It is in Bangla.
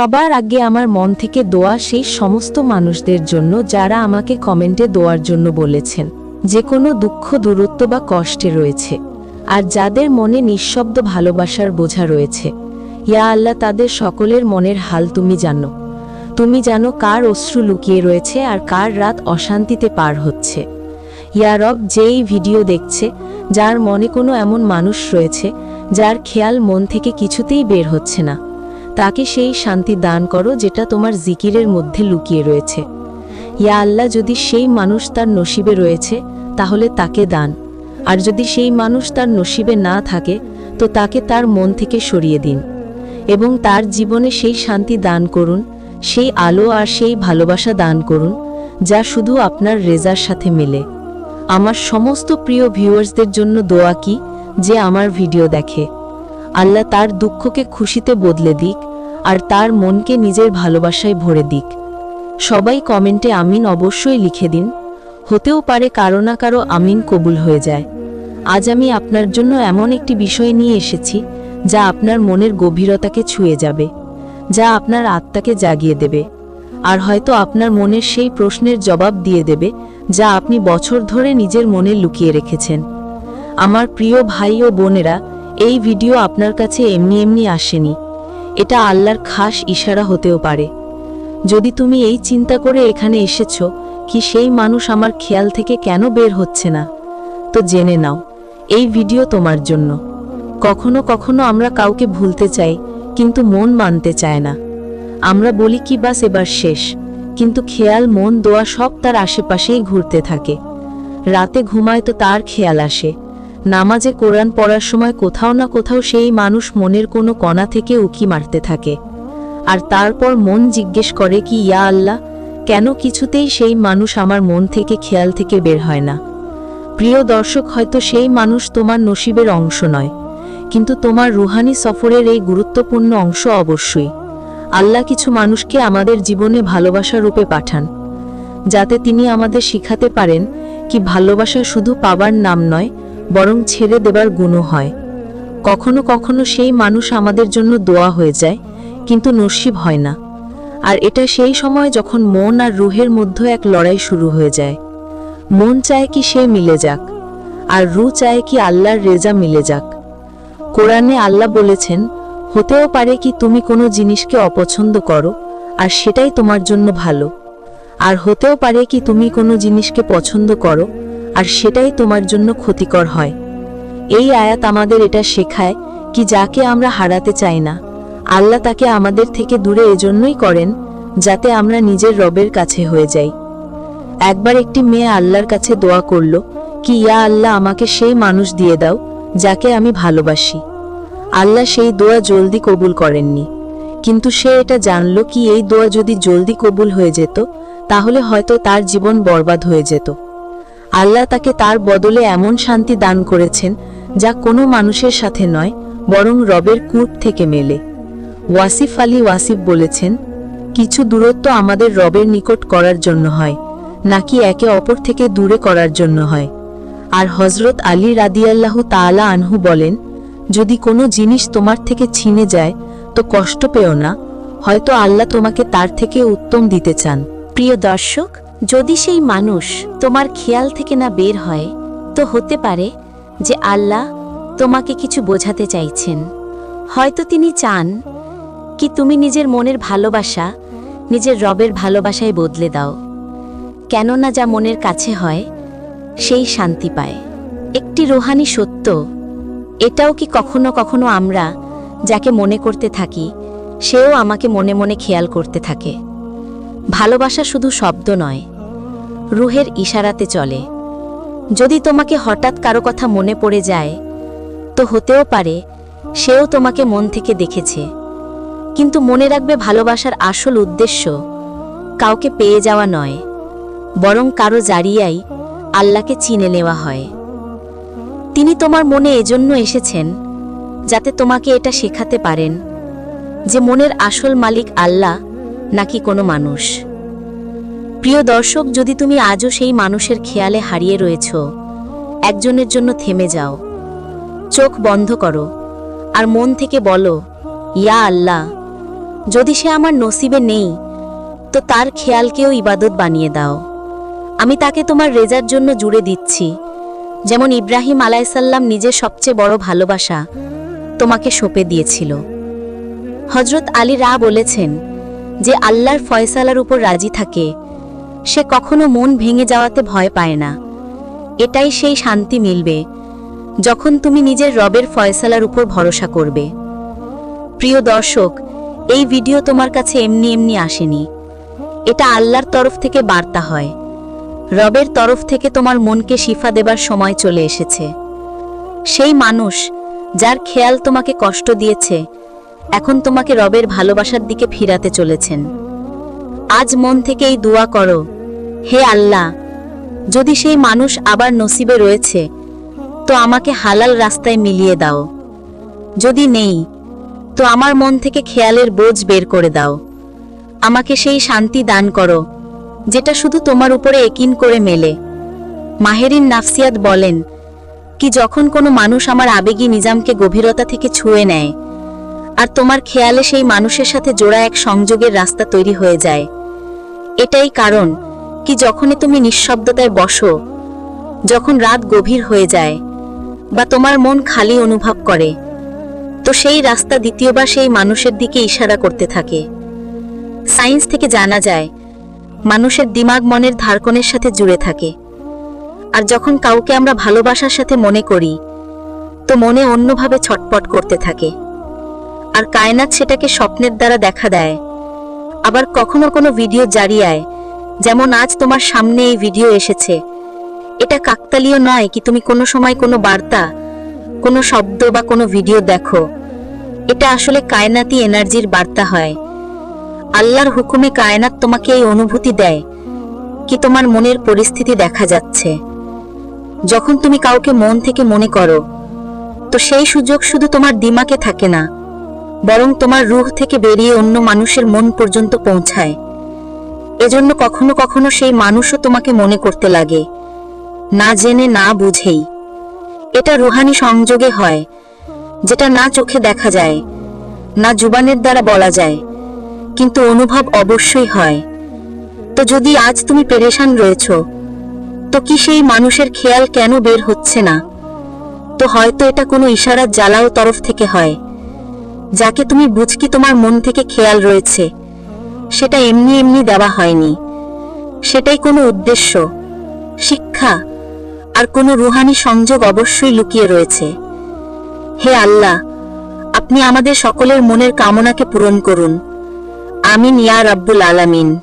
সবার আগে আমার মন থেকে দোয়া সেই সমস্ত মানুষদের জন্য যারা আমাকে কমেন্টে দোয়ার জন্য বলেছেন যে কোনো দুঃখ, দূরত্ব বা কষ্টে রয়েছে। আর যাদের মনে নিঃশব্দ ভালোবাসার বোঝা রয়েছে, ইয়া আল্লাহ তাদের সকলের মনের হাল তুমি জানো। তুমি জানো কার অশ্রু লুকিয়ে রয়েছে আর কার রাত অশান্তিতে পার হচ্ছে। ইয়া রব, যেই ভিডিও দেখছে, যার মনে কোনো এমন মানুষ রয়েছে, যার খেয়াল মন থেকে কিছুতেই বের হচ্ছে না। তাকে সেই শান্তি দান করো যেটা তোমার জিকিরের মধ্যে লুকিয়ে রয়েছে। ইয়া আল্লাহ, যদি সেই মানুষ তার নসিবে রয়েছে, তাহলে তাকে দান। আর যদি সেই মানুষ তার নসিবে না থাকে, তো তাকে তার মন থেকে সরিয়ে দিন। এবং তার জীবনে সেই শান্তি দান করুন, সেই আলো আর সেই ভালোবাসা দান করুন, যা শুধু আপনার রেজার সাথে মেলে। আমার সমস্ত প্রিয় ভিউয়ার্সদের জন্য দোয়া কি, যে আমার ভিডিও দেখে। আল্লাহ তার দুঃখকে খুশিতে বদলে দিক আর তার মনকে নিজের ভালোবাসায় ভরে দিক। সবাই কমেন্টে আমিন অবশ্যই লিখে দিন। হতেও পারে কারও না কারও আমিন কবুল হয়ে যায়। আজ আমি আপনার জন্য এমন একটি বিষয় নিয়ে এসেছি, যা আপনার মনের গভীরতাকে ছুঁয়ে যাবে, যা আপনার আত্মাকে জাগিয়ে দেবে, আর হয়তো আপনার মনের সেই প্রশ্নের জবাব দিয়ে দেবে, যা আপনি বছর ধরে নিজের মনে লুকিয়ে রেখেছেন। আমার প্রিয় ভাই ও বোনেরা, এই ভিডিও আপনার কাছে এমনি এমনি আসেনি। এটা আল্লাহর খাস ইশারা হতেও পারে। যদি তুমি এই চিন্তা করে এখানে এসেছ কি সেই মানুষ আমার খেয়াল থেকে কেন বের হচ্ছে না? তো জেনে নাও, এই ভিডিও তোমার জন্য। কখনো কখনো আমরা কাউকে ভুলতে চাই, কিন্তু মন মানতে চায় না। আমরা বলি কি বাস এবার শেষ, কিন্তু খেয়াল, মন, দোয়া সব তার আশেপাশেই ঘুরতে থাকে। রাতে ঘুমায় তো তার খেয়াল আসে। নামাজে কোরআন পড়ার সময় কোথাও না কোথাও সেই মানুষ মনের কোনো কণা থেকে উকি মারতে থাকে। আর তারপর মন জিজ্ঞেস করে কি, ইয়া আল্লাহ, কেন কিছুতেই সেই মানুষ আমার মন থেকে খেয়াল থেকে বের হয় না? প্রিয় দর্শক, হয়তো সেই মানুষ তোমার নসিবের অংশ নয়, কিন্তু তোমার রুহানি সফরের এই গুরুত্বপূর্ণ অংশ অবশ্যই। আল্লাহ কিছু মানুষকে আমাদের জীবনে ভালোবাসা রূপে পাঠান, যাতে তিনি আমাদের শিখাতে পারেন কি ভালোবাসা শুধু পাবার নাম নয় বরং ছেড়ে দেবার গুণও হয়। কখনো কখনো সেই মানুষ আমাদের জন্য দোয়া হয়ে যায়, কিন্তু নসিব হয় না। আর এটা সেই সময় যখন মন আর রুহের মধ্যে এক লড়াই শুরু হয়ে যায়। মন চায় কি সে মিলে যাক, আর রু চায় কি আল্লাহর রেজা মিলে যাক। কোরআনে আল্লাহ বলেছেন, হতেও পারে কি তুমি কোনো জিনিসকে অপছন্দ করো, আর সেটাই তোমার জন্য ভালো। আর হতেও পারে কি তুমি কোনো জিনিসকে পছন্দ করো আর সেটাই তোমার জন্য ক্ষতিকর হয়। এই আয়াত আমাদের এটা শেখায় কি যাকে আমরা হারাতে চাই না। আল্লাহ তাকে আমাদের থেকে দূরে এজন্যই করেন যাতে আমরা নিজের রবের কাছে হয়ে যাই। একবার একটি মেয়ে আল্লাহর কাছে দোয়া করল, কি ইয়া আল্লাহ, আমাকে সেই মানুষ দিয়ে দাও যাকে আমি ভালোবাসি। আল্লাহ সেই দোয়া জলদি কবুল করেননি। কিন্তু সে এটা জানল কি এই দোয়া যদি জলদি কবুল হয়ে যেত, তাহলে হয়তো তার জীবন বরবাদ হয়ে যেত। আল্লাহ তাকে তার বদলে এমন শান্তি দান করেছেন, যা কোনো মানুষের সাথে নয়, বরং রবের কূপ থেকে মেলে। ওয়াসিফ আলী ওয়াসিফ বলেছেন, কিছু দূরত্ব আমাদের রবের নিকট করার জন্য হয়, নাকি একে অপর থেকে দূরে করার জন্য হয়? আর হজরত আলী রাদিয়াল্লাহু তাআলা আনহু বলেন, যদি কোনো জিনিস তোমার থেকে ছিনে যায়, তো কষ্ট পেও না, হয়তো আল্লাহ তোমাকে তার থেকে উত্তম দিতে চান। প্রিয় দর্শক যদি সেই মানুষ তোমার খেয়াল থেকে না বের হয়, তো হতে পারে যে আল্লাহ তোমাকে কিছু বোঝাতে চাইছেন। হয়তো তিনি চান কি তুমি নিজের মনের ভালোবাসা নিজের রবের ভালোবাসায় বদলে দাও। কেননা যা মনের কাছে হয়, সেই শান্তি পায়। একটি রোহানি সত্য, এটাও কি কখনো কখনো আমরা যাকে মনে করতে থাকি, সেও আমাকে মনে মনে খেয়াল করতে থাকে। ভালোবাসা শুধু শব্দ নয় রুহের ইশারাতে চলে। যদি তোমাকে হঠাৎ কারও কথা মনে পড়ে যায়, তো হতেও পারে, সেও তোমাকে মন থেকে দেখেছে। কিন্তু মনে রাখবে ভালোবাসার আসল উদ্দেশ্য কাউকে পেয়ে যাওয়া নয়, বরং কারও জারিয়াই আল্লাহকে চিনে নেওয়া হয়। তিনি তোমার মনে এজন্য এসেছেন, যাতে তোমাকে এটা শেখাতে পারেন যে মনের আসল মালিক আল্লাহ নাকি কোনো মানুষ। প্রিয় দর্শক, যদি তুমি আজও সেই মানুষের খেয়ালে হারিয়ে রয়েছ, একজনের জন্য থেমে যাও। চোখ বন্ধ করো আর মন থেকে বলো, ইয়া আল্লাহ, যদি সে আমার নসিবে নেই, তো তার খেয়ালকেও ইবাদত বানিয়ে দাও। আমি তাকে তোমার রেজার জন্য জুড়ে দিচ্ছি। যেমন ইব্রাহিম আলাইসাল্লাম নিজের সবচেয়ে বড় ভালোবাসা তোমাকে সঁপে দিয়েছিল। হজরত আলী রা বলেছেন যে, আল্লাহর ফয়সালার উপর রাজি থাকে সে কখনো মন ভেঙে যাওয়াতে ভয় পায় না। এটাই সেই শান্তি মিলবে, যখন তুমি নিজের রবের ফয়সালার উপর ভরসা করবে। প্রিয় দর্শক, এই ভিডিও তোমার কাছে এমনি এমনি আসেনি। এটা আল্লাহর তরফ থেকে বার্তা হয়। রবের তরফ থেকে তোমার মনকে শিফা দেবার সময় চলে এসেছে। সেই মানুষ যার খেয়াল তোমাকে কষ্ট দিয়েছে, এখন তোমাকে রবের ভালোবাসার দিকে ফিরাতে চলেছেন। আজ মন থেকে এই দোয়া করো। হে আল্লাহ, যদি সেই মানুষ আবার নসিবে রয়েছে, তো আমাকে হালাল রাস্তায় মিলিয়ে দাও। যদি নেই, তো আমার মন থেকে খেয়ালের বোঝ বের করে দাও। আমাকে সেই শান্তি দান করো, যেটা শুধু তোমার উপরে একিন করে মেলে। মাহেরিন নাফসিয়াত বলেন, কি যখন কোনো মানুষ আমার আবেগী নিজামকে গভীরতা থেকে ছুঁয়ে নেয়, আর তোমার খেয়ালে সেই মানুষের সাথে জোড়া এক সংযোগের রাস্তা তৈরি হয়ে যায় এটাই কারণ কি যখনই তুমি নিঃশব্দতায় বসো, যখন রাত গভীর হয়ে যায় বা তোমার মন খালি অনুভব করে, তো সেই রাস্তা দ্বিতীয়বার সেই মানুষের দিকে ইশারা করতে থাকে। সায়েন্স থেকে জানা যায়, মানুষের দিমাগ মনের ধারকনের সাথে জুড়ে থাকে। আর যখন কাউকে আমরা ভালোবাসার সাথে মনে করি, তো মনে অন্যভাবে ছটপট করতে থাকে। আর কায়নাত সেটাকে স্বপ্নের দ্বারা দেখা দেয় আবার কখনো কোনো ভিডিও জারিয়ায় যেমন আজ তোমার সামনে এই ভিডিও এসেছে। এটা কাকতালীয় নয় কি তুমি কোনো সময় কোনো বার্তা, কোনো শব্দ বা কোনো ভিডিও দেখো। এটা আসলে কায়নাতি এনার্জির বার্তা হয়। আল্লাহর হুকুমে কায়নাত তোমাকে এই অনুভূতি দেয়, কি তোমার মনের পরিস্থিতি দেখা যাচ্ছে। যখন তুমি কাউকে মন থেকে মনে করো, তো সেই সুযোগ শুধু তোমার দিমাকে থাকে না বরং তোমার রুহ থেকে বেরিয়ে অন্য মানুষের মন পর্যন্ত পৌঁছায়। এজন্য কখনো কখনো সেই মানুষও তোমাকে মনে করতে লাগে। না জেনে, না বুঝেই। এটা রুহানি সংযোগে হয়, যেটা না চোখে দেখা যায়, না জুবানের দ্বারা বলা যায়, কিন্তু অনুভব অবশ্যই হয়। তো যদি আজ তুমি পেরেশান রয়েছ, তো কি সেই মানুষের খেয়াল কেন বের হচ্ছে না? তো হয়তো এটা কোনো ইশারার জ্বালাও তরফ থেকে হয়। যাকে তুমি বুঝকি তোমার মন থেকে খেয়াল রয়েছে, সেটা এমনি এমনি দেওয়া হয়নি। সেটাই কোনো উদ্দেশ্য, শিক্ষা, আর কোনো রুহানি সংযোগ অবশ্যই লুকিয়ে রয়েছে। হে আল্লাহ, আপনি আমাদের সকলের মনের কামনাকে পূরণ করুন। আমিন ইয়া রাব্বুল আলামিন।